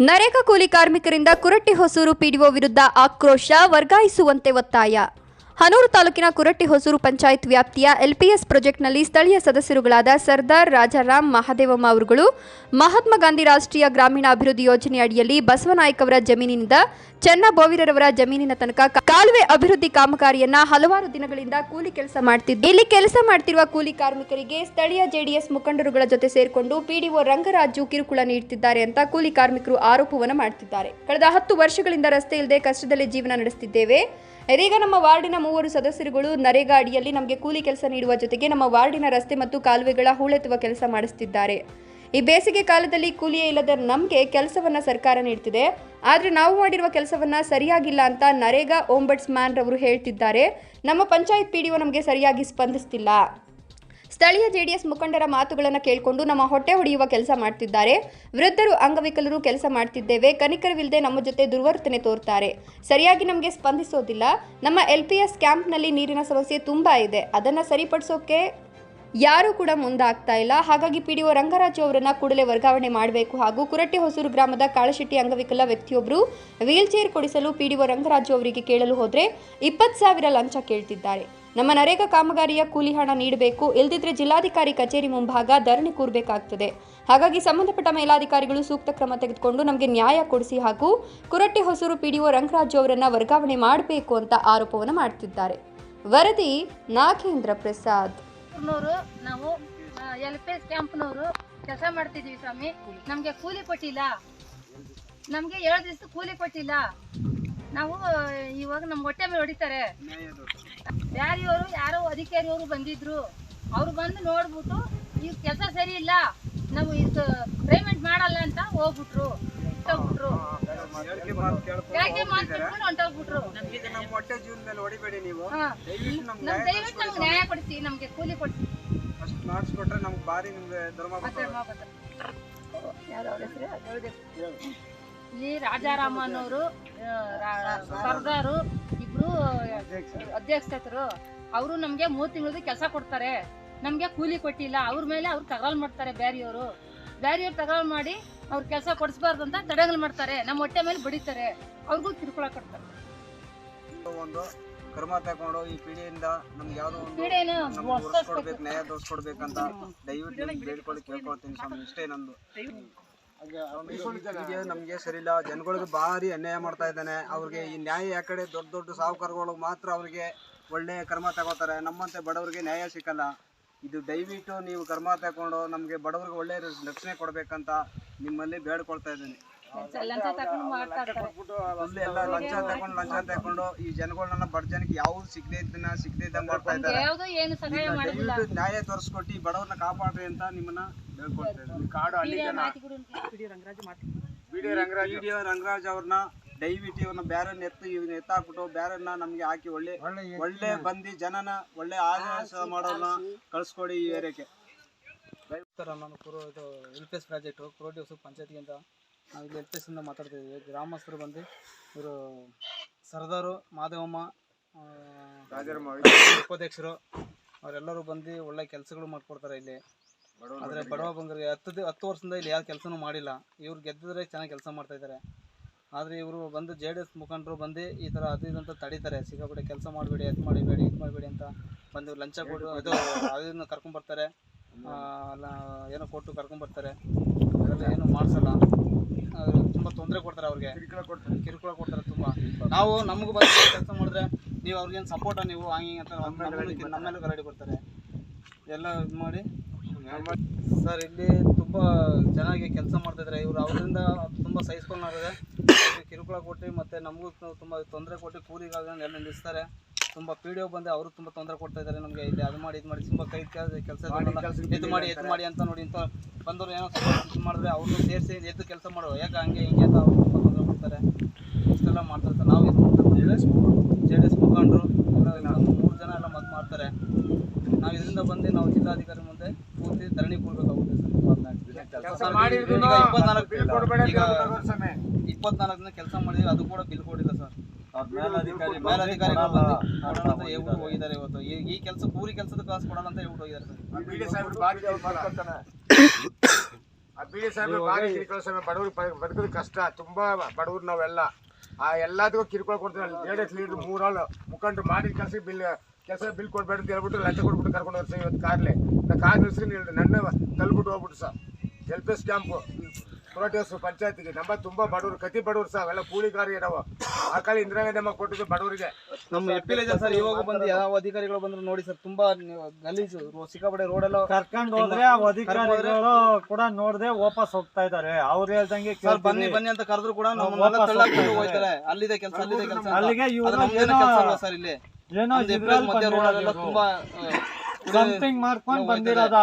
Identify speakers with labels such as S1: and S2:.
S1: ನರೇಗಾ ಕೂಲಿ ಕಾರ್ಮಿಕರಿಂದ ಕುರಟ್ಟಿ ಹೊಸೂರು ಪಿಡಿಒ ವಿರುದ್ಧ ಆಕ್ರೋಶ ವರ್ಗಾಯಿಸುವಂತೆ ಒತ್ತಾಯ. ಹನೂರು ತಾಲೂಕಿನ ಕುರಟ್ಟಿ ಹೊಸೂರು ಪಂಚಾಯತ್ ವ್ಯಾಪ್ತಿಯ ಎಲ್ಪಿಎಸ್ ಪ್ರಾಜೆಕ್ಟ್ನಲ್ಲಿ ಸ್ಥಳೀಯ ಸದಸ್ಯರುಗಳಾದ ಸರ್ದಾರ್ ರಾಜಾರಾಮ್ ಮಹಾದೇವಮ್ಮ ಅವರುಗಳು, ಮಹಾತ್ಮ ಗಾಂಧಿ ರಾಷ್ಟ್ರೀಯ ಗ್ರಾಮೀಣ ಅಭಿವೃದ್ಧಿ ಯೋಜನೆ ಅಡಿಯಲ್ಲಿ ಬಸವನಾಯ್ಕ ಅವರ ಜಮೀನಿನಿಂದ, ಚೆನ್ನ ಬೋವಿರರವರ ಜಮೀನಿನ ತನಕ ಕಾಲುವೆ ಅಭಿವೃದ್ಧಿ ಕಾಮಗಾರಿಯನ್ನ ಹಲವಾರು ದಿನಗಳಿಂದ ಕೂಲಿ ಕೆಲಸ ಮಾಡ್ತಿದ್ದು, ಇಲ್ಲಿ ಕೆಲಸ ಮಾಡ್ತಿರುವ ಕೂಲಿ ಕಾರ್ಮಿಕರಿಗೆ ಸ್ಥಳೀಯ ಜೆಡಿಎಸ್ ಮುಖಂಡರುಗಳ ಜೊತೆ ಸೇರಿಕೊಂಡು ಪಿಡಿಒ ರಂಗರಾಜು ಕಿರುಕುಳ ನೀಡುತ್ತಿದ್ದಾರೆ ಅಂತ ಕೂಲಿ ಕಾರ್ಮಿಕರು ಆರೋಪವನ್ನು ಮಾಡ್ತಿದ್ದಾರೆ. ಕಳೆದ ಹತ್ತು ವರ್ಷಗಳಿಂದ ರಸ್ತೆ ಇಲ್ಲದೆ ಕಷ್ಟದಲ್ಲಿ ಜೀವನ ನಡೆಸುತ್ತಿದ್ದೇವೆ ಇದೀಗ ನಮ್ಮ ವಾರ್ಡಿನ ಮೂವರು ಸದಸ್ಯರುಗಳು ನರೇಗಾ ಅಡಿಯಲ್ಲಿ ನಮಗೆ ಕೂಲಿ ಕೆಲಸ ನೀಡುವ ಜೊತೆಗೆ ನಮ್ಮ ವಾರ್ಡಿನ ರಸ್ತೆ ಮತ್ತು ಕಾಲುವೆಗಳ ಹೂಳೆತ್ತುವ ಕೆಲಸ ಮಾಡಿಸುತ್ತಿದ್ದಾರೆ ಈ ಬೇಸಿಗೆ ಕಾಲದಲ್ಲಿ ಕೂಲಿಯೇ ಇಲ್ಲದ ನಮಗೆ ಕೆಲಸವನ್ನ ಸರ್ಕಾರ ನೀಡ್ತಿದೆ. ಆದರೆ ನಾವು ಮಾಡಿರುವ ಕೆಲಸವನ್ನ ಸರಿಯಾಗಿಲ್ಲ ಅಂತ ನರೇಗಾ ಓಂಬಡ್ಸ್ ಮ್ಯಾನ್ ರವರು ಹೇಳ್ತಿದ್ದಾರೆ. ನಮ್ಮ ಪಂಚಾಯತ್ ಪಿಡಿಒ ನಮಗೆ ಸರಿಯಾಗಿ ಸ್ಪಂದಿಸ್ತಿಲ್ಲ. ಸ್ಥಳೀಯ ಜೆಡಿಎಸ್ ಮುಖಂಡರ ಮಾತುಗಳನ್ನು ಕೇಳಿಕೊಂಡು ನಮ್ಮ ಹೊಟ್ಟೆ ಹೊಡೆಯುವ ಕೆಲಸ ಮಾಡ್ತಿದ್ದಾರೆ. ವೃದ್ಧರು, ಅಂಗವಿಕಲರು ಕೆಲಸ ಮಾಡ್ತಿದ್ದೇವೆ. ಕನಿಕರವಿಲ್ಲದೆ ನಮ್ಮ ಜೊತೆ ದುರ್ವರ್ತನೆ ತೋರ್ತಾರೆ. ಸರಿಯಾಗಿ ನಮಗೆ ಸ್ಪಂದಿಸೋದಿಲ್ಲ. ನಮ್ಮ ಎಲ್ ಪಿ ಎಸ್ ಕ್ಯಾಂಪ್ನಲ್ಲಿ ನೀರಿನ ಸಮಸ್ಯೆ ತುಂಬ ಇದೆ. ಅದನ್ನು ಸರಿಪಡಿಸೋಕೆ ಯಾರೂ ಕೂಡ ಮುಂದಾಗ್ತಾ ಇಲ್ಲ. ಹಾಗಾಗಿ ಪಿ ಡಿ ಒ ರಂಗರಾಜು ಅವರನ್ನು ಕೂಡಲೇ ವರ್ಗಾವಣೆ ಮಾಡಬೇಕು ಹಾಗೂ ಕುರಟ್ಟಿ ಹೊಸೂರು ಗ್ರಾಮದ ಕಾಳಶೆಟ್ಟಿ ಅಂಗವಿಕಲ ವ್ಯಕ್ತಿಯೊಬ್ಬರು ವೀಲ್ಚೇರ್ ಕೊಡಿಸಲು ಪಿ ಡಿ ಒ ರಂಗರಾಜು ಅವರಿಗೆ ಕೇಳಲು ಹೋದರೆ ಇಪ್ಪತ್ತು ಸಾವಿರ ಲಂಚ ಕೇಳ್ತಿದ್ದಾರೆ. ನಮ್ಮ ನರೇಗಾ ಕಾಮಗಾರಿಯ ಕೂಲಿ ಹಣ ನೀಡಬೇಕು, ಇಲ್ದಿದ್ರೆ ಜಿಲ್ಲಾಧಿಕಾರಿ ಕಚೇರಿ ಮುಂಭಾಗ ಧರಣಿ ಕೂರಬೇಕಾಗ್ತದೆ. ಹಾಗಾಗಿ ಸಂಬಂಧಪಟ್ಟ ಮೇಲಾಧಿಕಾರಿಗಳು ಸೂಕ್ತ ಕ್ರಮ ತೆಗೆದುಕೊಂಡು ನಮಗೆ ನ್ಯಾಯ ಕೊಡಿಸಿ ಹಾಗೂ ಕುರಟ್ಟಿ ಹೊಸೂರು ಪಿಡಿಒ ರಂಗರಾಜು ಅವರನ್ನ ವರ್ಗಾವಣೆ ಮಾಡಬೇಕು ಅಂತ ಆರೋಪವನ್ನು ಮಾಡ್ತಿದ್ದಾರೆ. ವರದಿ ನಾಗೇಂದ್ರ ಪ್ರಸಾದ್.
S2: ನಾವು ಎಲ್ ಪಿ ಎಸ್ ಕೆಲಸ ಮಾಡ್ತಿದೀವಿ ಸ್ವಾಮಿ. ನಮಗೆ ಕೂಲಿ ಕೊಟ್ಟಿಲ್ಲ. ನಮಗೆ ಏಳು ದಿವಸ ಕೂಲಿ ಕೊಟ್ಟಿಲ್ಲ. ನಾವು ಇವಾಗ ನಮ್ಮ ಹೊಟ್ಟೆ ಮೇಲೆ ಹೊಡಿತಾರೆ. ಬ್ಯಾರಿಯವರು ಯಾರೋ ಅಧಿಕಾರಿಯವರು ಬಂದಿದ್ರು. ಅವ್ರು ಬಂದು ನೋಡ್ಬಿಟ್ಟು ಈ ಕೆಲಸ ಸರಿ ಇಲ್ಲ, ನಾವು ಇದು ಪೇಮೆಂಟ್ ಮಾಡಲ್ಲ ಅಂತ ಹೋಗ್ಬಿಟ್ರು. ಹೊಂಟೋಗ್ಬಿಟ್ರು. ಯಾಕೆ ಮಾತು ಬಿಟ್ಕೊಂಡು ಹೊಂಟೋಗ್ಬಿಟ್ರು? ನಮ್ ದಯವಿಟ್ಟು ನಮ್ಗೆ ನ್ಯಾಯ ಕೊಡಿಸಿ, ನಮ್ಗೆ ಕೂಲಿ ಕೊಡಿಸಿ.
S3: ಅಷ್ಟು ಮಾಡಿಸ್ಕೊಟ್ರೆ ನಮ್ಗೆ
S2: ಅವ್ರ ಅಧ್ಯಕ್ಷರು ಅವರು ನಮ್ಗೆ ಮೂರು ತಿಂಗಳದು ಕೆಲಸ ಕೊಡ್ತಾರೆ. ನಮಗೆ ಕೂಲಿ ಕೊಟ್ಟಿಲ್ಲ ಅವ್ರ ಮೇಲೆ ಅವ್ರು ತಗಲ್ ಮಾಡ್ತಾರೆ ಬ್ಯಾರಿಯವರು. ಬ್ಯಾರಿಯವ್ರು ತಗಲ್ ಮಾಡಿ ಅವ್ರ ಕೆಲಸ ಕೊಡಿಸ್ಬಾರ್ದು ಅಂತ ತಡೆಗಳು ಮಾಡ್ತಾರೆ ನಮ್ಮ ಹೊಟ್ಟೆ ಮೇಲೆ ಬಡಿತಾರೆ ಅವ್ರಿಗೂ ಕಿರುಕುಳ ಕೊಡ್ತಾರೆ.
S3: ಒಂದು ಕರ್ಮ ತಗೊಂಡು ಈ ಪೀಳಿಯಿಂದ ನಮ್ಗೆ ಯಾವ್ದೋ ಒಂದು ನ್ಯಾಯ ದೋಸ್ಕೊಡ್ಬೇಕಂತ ದಯವಿಟ್ಟು ಬೇಡ್ಕೊಳ್ಳಿ ಕೇಳ್ಕೊಳ್ತೀನಿ ಇಷ್ಟೇ ನಂದು. ನಮ್ಗೆ ಸರಿ ಇಲ್ಲ ಜನಗಳಿಗೆ ಭಾರಿ ಅನ್ಯಾಯ ಮಾಡ್ತಾ ಇದ್ದಾನೆ. ಅವ್ರಿಗೆ ಈ ನ್ಯಾಯ ಯಾಕಡೆ ದೊಡ್ಡ ದೊಡ್ಡ ಸಾಹುಕಾರಗಳು ಮಾತ್ರ ಅವ್ರಿಗೆ ಒಳ್ಳೆ ಕರ್ಮ ತಗೋತಾರೆ. ನಮ್ಮಂತೆ ಬಡವರಿಗೆ ನ್ಯಾಯ ಸಿಕ್ಕಲ್ಲ. ಇದು ದಯವಿಟ್ಟು ನೀವು ಕರ್ಮ ತಗೊಂಡು ನಮಗೆ ಬಡವರಿಗೆ ಒಳ್ಳೆ ರಕ್ಷಣೆ ಕೊಡ್ಬೇಕಂತ ನಿಮ್ಮಲ್ಲಿ ಬೇಡ್ಕೊಳ್ತಾ ಇದ್ದೀನಿ. ಎಲ್ಲ ಲಂಚ ತಗೊಂಡು ಲಂಚ ತಗೊಂಡು ಈ ಜನಗಳನ್ನ ಬಡ ಜನಕ್ಕೆ ಯಾವ್ದು ಸಿಗದೆ ಇದ್ದನ್ನ ಸಿಗದೆ ಇದ್ದಂಗೆ ಮಾಡ್ತಾ ಇದ್ದಾರೆ. ನ್ಯಾಯ ತೋರಿಸ್ಕೊಟ್ಟು ಬಡವ್ರನ್ನ ಕಾಪಾಡ್ರಿ ಅಂತ ನಿಮ್ಮನ್ನ ಹೇಳ್ಕೊಳ್ತಾ ಇದ್ದೀನಿ ಕಾಡು ಹಳ್ಳಿ ಜನ ವಿಡಿಯೋ ರಂಗರಾಜ್ ಅವ್ರನ್ನ ದಯವಿಟ್ಟು ಇವನ್ನ ಬ್ಯಾರನ್ ಎತ್ತು ಇವ್ನ ಎತ್ತಾಕ್ಬಿಟ್ಟು ಬ್ಯಾರನ್ನ ನಮ್ಗೆ ಹಾಕಿ ಒಳ್ಳೆ ಒಳ್ಳೆ ಬಂದಿ ಜನನ ಒಳ್ಳೆ ಆದೇಶ ಮಾಡೋರ್ನ ಕಳ್ಸ್ಕೊಡಿ ಈ ಏರಿಯಾಕ್ಕೆ.
S4: ಸರ್ ನಾನು ಕುರು ಇದು L P S project Kuroti ಹೊಸ ಪಂಚಾಯತಿಗಿಂತ ನಾವು ಇಲ್ಲಿ ಎಲ್ ಪಿ ಎಸ್ಸಿಂದ ಮಾತಾಡ್ತಾ ಇದ್ದೀವಿ. ಗ್ರಾಮಸ್ಥರು ಬಂದು ಇವರು ಸರ್ದಾರು ಮಾದೇವಮ್ಮ ಉಪಾಧ್ಯಕ್ಷರು ಅವರೆಲ್ಲರೂ ಬಂದು ಒಳ್ಳೆ ಕೆಲಸಗಳು ಮಾಡಿಕೊಡ್ತಾರೆ ಇಲ್ಲಿ. ಆದರೆ ಬಡವ ಬಂಗರಿಗೆ ಹತ್ತು ಹತ್ತು ವರ್ಷದಿಂದ ಇಲ್ಲಿ ಯಾವ ಕೆಲಸನೂ ಮಾಡಿಲ್ಲ. ಇವ್ರು ಗೆದ್ದಿದ್ರೆ ಚೆನ್ನಾಗಿ ಕೆಲಸ ಮಾಡ್ತಾ ಇದ್ದಾರೆ ಆದರೆ ಇವರು ಬಂದು ಜೆ ಡಿ ಎಸ್ ಮುಖಂಡರು ಬಂದು ಈ ಥರ ಅದು ಇದು ಅಂತ ತಡೀತಾರೆ. ಸಿಕ್ಕಾಪಟ್ಟೆ ಕೆಲಸ ಮಾಡಬೇಡಿ ಅದು ಮಾಡಿಬೇಡಿ ಇದು ಮಾಡಬೇಡಿ ಅಂತ ಬಂದು ಲಂಚ ಕೊಡು ಅದು ಅದನ್ನು ಕರ್ಕೊಂಬರ್ತಾರೆ ಅಲ್ಲ ಏನೋ ಕೊಟ್ಟು ಕರ್ಕೊಂಬರ್ತಾರೆ ಅದೆಲ್ಲ ಏನು ಮಾಡಿಸಲ್ಲ. ತುಂಬ ತೊಂದರೆ ಕೊಡ್ತಾರೆ ಅವ್ರಿಗೆ. ಕಿರುಕುಳ ಕೊಡ್ತಾರೆ. ತುಂಬ. ನಾವು ನಮಗೂ ಬಂದು ಕೆಲಸ ಮಾಡಿದ್ರೆ ನೀವು ಅವ್ರಿಗೇನು ಸಪೋರ್ಟ ನೀವು ಹಂಗೆ ಅಂತ ನಮ್ಮೆಲ್ಲ ನಮ್ಮ ಮೇಲೆ ಗಲಾಟೆ ಬರ್ತಾರೆ ಎಲ್ಲ ಇದು ಮಾಡಿ ಸರ್ ಇಲ್ಲಿ ತುಂಬ ಚೆನ್ನಾಗಿ ಕೆಲಸ ಮಾಡ್ತಿದ್ದಾರೆ ಇವರು ಅವರಿಂದ ತುಂಬ ಸಹಿಸ್ಕೊಂಡಾಗಿದೆ ಕಿರುಕುಳ ಕೊಟ್ಟು ಮತ್ತು ನಮಗೂ ತುಂಬ ತೊಂದರೆ ಕೊಟ್ಟು ಕೂಲಿಗಾಗಿ ಎಲ್ಲ ನಿಲ್ಲಿಸ್ತಾರೆ. ತುಂಬ ಪಿ ಡಿ ಒ ಬಂದು ಅವರು ತುಂಬ ತೊಂದರೆ ಕೊಡ್ತಾ ಇದ್ದಾರೆ ನಮಗೆ. ಇಲ್ಲಿ ಅದು ಮಾಡಿ ಇದು ಮಾಡಿ ತುಂಬ ಕೈ ಕೆಲಸ ಎದ್ದು ಮಾಡಿ ಎದ್ದು ಮಾಡಿ ಅಂತ ನೋಡಿ ಇಂಥ ಬಂದವರು ಏನೋ ಸ್ವಲ್ಪ ಮಾಡಿದ್ರೆ ಅವ್ರನ್ನೂ ಸೇರಿಸಿ ಎದ್ದು ಕೆಲಸ ಮಾಡುವ. ಯಾಕೆ ಹಂಗೆ ಹಿಂಗೆ ಅಂತ ಅವರು ತುಂಬ ತೊಂದರೆ ಕೊಡ್ತಾರೆ. ಇಷ್ಟೆಲ್ಲ ಮಾಡ್ತಾರೆ ನಾವು ಇದು J D S J D S ಮುಖಂಡರು ಎಲ್ಲ ಒಂದು ಮೂರು ಜನ ಎಲ್ಲ ಮದ್ದು ಮಾಡ್ತಾರೆ ನಾವು ಇದರಿಂದ ಬಂದು ನಾವು ಜಿಲ್ಲಾಧಿಕಾರಿ ಮುಂದೆ ಪೂರ್ತಿ ಧರಣಿ ಕೊಡ್ಬೇಕಾಗುತ್ತೆ ಸರ್ ಈಗ ಇಪ್ಪತ್ನಾಲ್ಕು ದಿನ ಕೆಲಸ ಮಾಡಿದ್ವಿ ಅದು ಕೂಡ ಬಿಲ್ ಕೊಡಿಲ್ಲ ಸರ್. ಮೇಲಧಿಕಾರಿಗಳು ಬಂದು ಕೊಡೋಣ ಅಂತ ಹೇಳ್ಬಿಟ್ಟು ಹೋಗಿದ್ದಾರೆ ಇವತ್ತು. ಈ ಈ ಕೆಲಸ ಕೂಲಿ ಕೆಲಸದ ಕಾಸು ಕೊಡೋಣ ಅಂತ ಹೇಳ್ಬಿಟ್ಟು ಹೋಗಿದ್ದಾರೆ ಸರ್.
S5: ಆ ಬಿಡಿ ಸಾಹೇಬ್ರು ಭಾರಿ ಸ್ವಾಮಿ. ಬಡವ್ರಿಗೆ ಬದುಕೋದು ಕಷ್ಟ. ತುಂಬಾ ಬಡವ್ರು ನಾವೆಲ್ಲ. ಆ ಎಲ್ಲದಕ್ಕೂ ಕಿರುಕುಳ ಕೊಡ್ತೀವಿ. ಜೆ ಡಿ ಎಸ್ ಲೀಡರ್ ಮೂರಾಳು ಮುಖಂಡರು ಮಾಡಿದ ಕೆಲಸ ಬಿಲ್ ಕೆಲಸ ಬಿಲ್ ಕೊಡ್ಬೇಡ ಅಂತ ಹೇಳ್ಬಿಟ್ಟು ಲಂಚ ಕೊಟ್ಬಿಟ್ಟು ಕರ್ಕೊಂಡು ಹೋಗ್ತೀವಿ ಇವತ್ತು ಕಾರ್ಲೆ ನಾ ಕಾರ್ ನಿಲ್ಸಿ ನನ್ನ ತಲ್ಬಿಟ್ಟು ಹೋಗ್ಬಿಟ್ಟು sir L P S camp ಪ್ರೋಟೇಸ್ ಪಂಚಾಯತಿಗೆ. ನಮ್ಮ ತುಂಬಾ ಬಡವರು ಕತಿ ಬಡವರು ಸರ್ ಅವೆಲ್ಲ ಕೂಲಿಗಾರಿ ಇದಾವೆ. ಆ ಕಾಲ ಇಂದಿರಾ ಗಾಂಧಿ ಅಮ್ಮ ಕೊಟ್ಟಿದ್ದು ಬಡವರಿಗೆ.
S4: ನಮ್ಮ ಎಪ್ಪಿಲ್ ಸರ್ ಇವಾಗ ಬಂದು ಯಾವ ಅಧಿಕಾರಿಗಳು ಬಂದ್ರು ನೋಡಿ ಸರ್ ತುಂಬಾ ಗಲೀಜು ಸಿಕ್ಕಾಪಡೆ ರೋಡ್ ಎಲ್ಲ
S6: ಕರ್ಕೊಂಡು ಹೋದ್ರೆ ಆ ಅಧಿಕಾರಿಗಳು ಕೂಡ ನೋಡದೆ ವಾಪಸ್ ಹೋಗ್ತಾ ಇದಾರೆ ಅವ್ರು ಹೇಳ್ದಂಗೆ
S4: ಸರ್ ಬನ್ನಿ ಬನ್ನಿ ಅಂತ ಕರೆದ್ರು ಕೂಡ ನಮ್ಮನ್ನೆಲ್ಲ ಹೋಗ್ತಾರೆ ಅಲ್ಲಿದೆ ಕೆಲಸ ಅಲ್ಲಿದೆ ಕೆಲಸ
S6: ಅಲ್ಲಿಗೆ ಇವ್ರು
S4: ಸರ್ ಇಲ್ಲಿ?
S6: ಏನೋ
S4: ನಮ್ದು ಮಧ್ಯ ರೋಡ್ ಎಲ್ಲ ತುಂಬಾ
S6: ಸಮಥಿಂಗ್ ಮಾಡ್ಕೊಂಡು ಬಂದಿರೋದು